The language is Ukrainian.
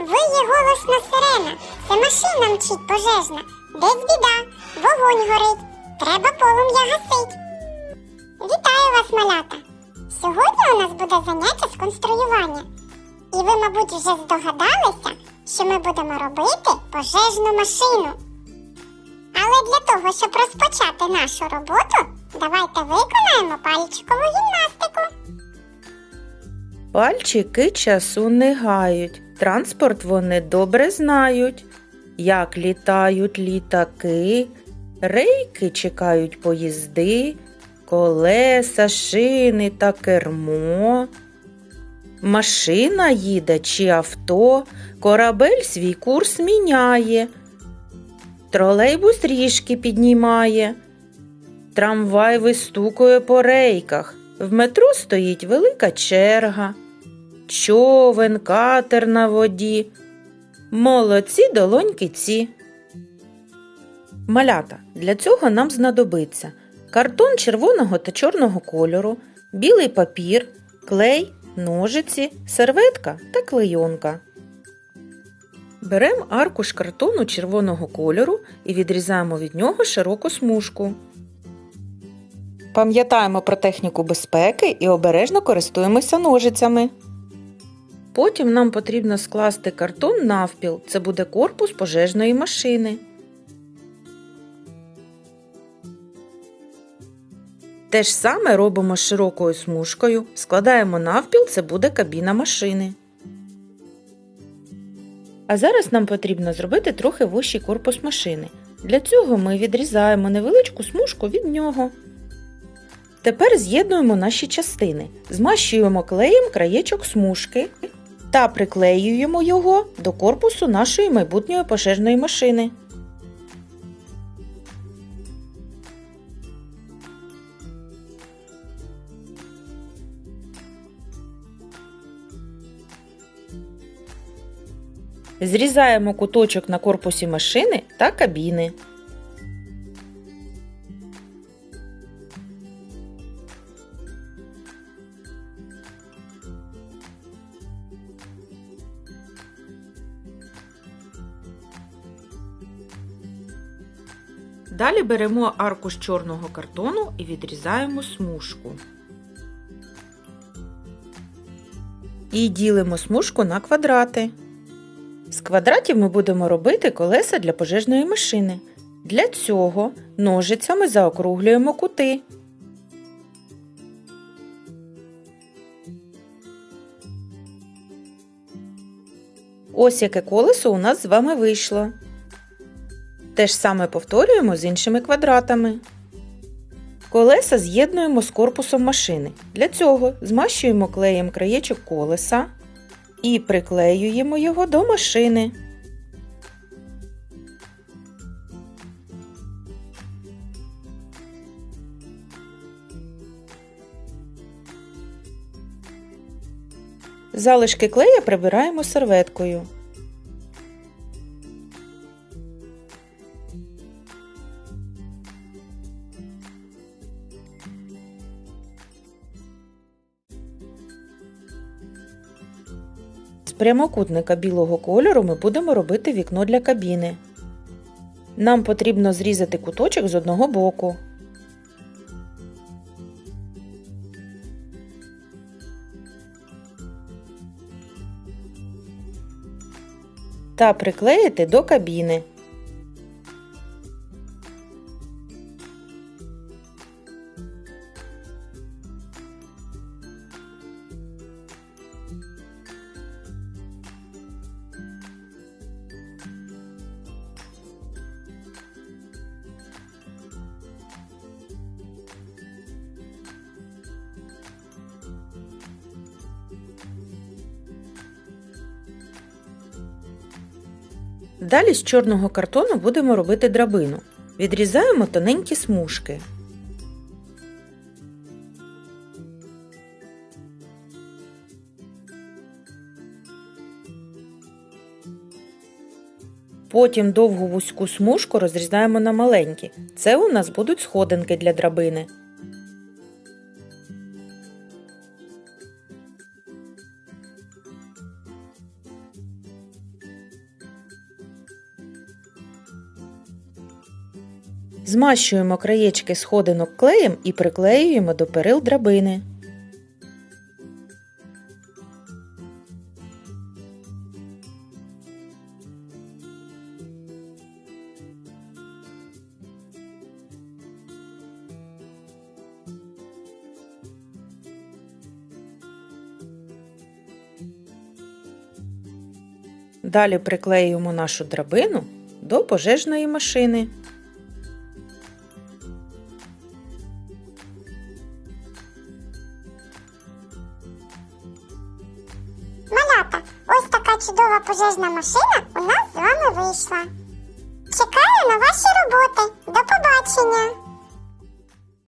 Виє голосна сирена, це машина мчить пожежна. Десь біда, вогонь горить, треба полум'я гасить. Вітаю вас, малята! Сьогодні у нас буде заняття з конструювання. І ви, мабуть, вже здогадалися, що ми будемо робити пожежну машину. Але для того, щоб розпочати нашу роботу, давайте виконаємо пальчикову гімнастику. Пальчики часу не гають, транспорт вони добре знають. Як літають літаки, рейки чекають поїзди, колеса, шини та кермо. Машина їде чи авто, корабель свій курс міняє, тролейбус ріжки піднімає, трамвай вистукує по рейках, в метро стоїть велика черга, човен, катер на воді. Молодці долоньки ці. Малята. Для цього нам знадобиться картон червоного та чорного кольору, білий папір, клей, ножиці, серветка та клейонка. Беремо аркуш картону червоного кольору і відрізаємо від нього широку смужку. Пам'ятаємо про техніку безпеки і обережно користуємося ножицями. Потім нам потрібно скласти картон навпіл. Це буде корпус пожежної машини. Те ж саме робимо з широкою смужкою, складаємо навпіл, це буде кабіна машини. А зараз нам потрібно зробити трохи вущий корпус машини. Для цього ми відрізаємо невеличку смужку від нього. Тепер з'єднуємо наші частини, змащуємо клеєм краєчок смужки та приклеюємо його до корпусу нашої майбутньої пожежної машини. Зрізаємо куточок на корпусі машини та кабіни. Далі беремо аркуш чорного картону і відрізаємо смужку. І ділимо смужку на квадрати. З квадратів ми будемо робити колеса для пожежної машини. Для цього ножицями заокруглюємо кути. Ось яке колесо у нас з вами вийшло. Те ж саме повторюємо з іншими квадратами. Колеса з'єднуємо з корпусом машини. Для цього змащуємо клеєм краєчок колеса і приклеюємо його до машини. Залишки клея прибираємо серветкою. Прямокутника білого кольору ми будемо робити вікно для кабіни. Нам потрібно зрізати куточок з одного боку. Та приклеїти до кабіни. Далі з чорного картону будемо робити драбину. Відрізаємо тоненькі смужки. Потім довгу вузьку смужку розрізаємо на маленькі. Це у нас будуть сходинки для драбини. Змащуємо краєчки сходинок клеєм і приклеюємо до перил драбини. Далі приклеюємо нашу драбину до пожежної машини. Чудова пожежна машина у нас з вами вийшла. Чекаю на ваші роботи. До побачення!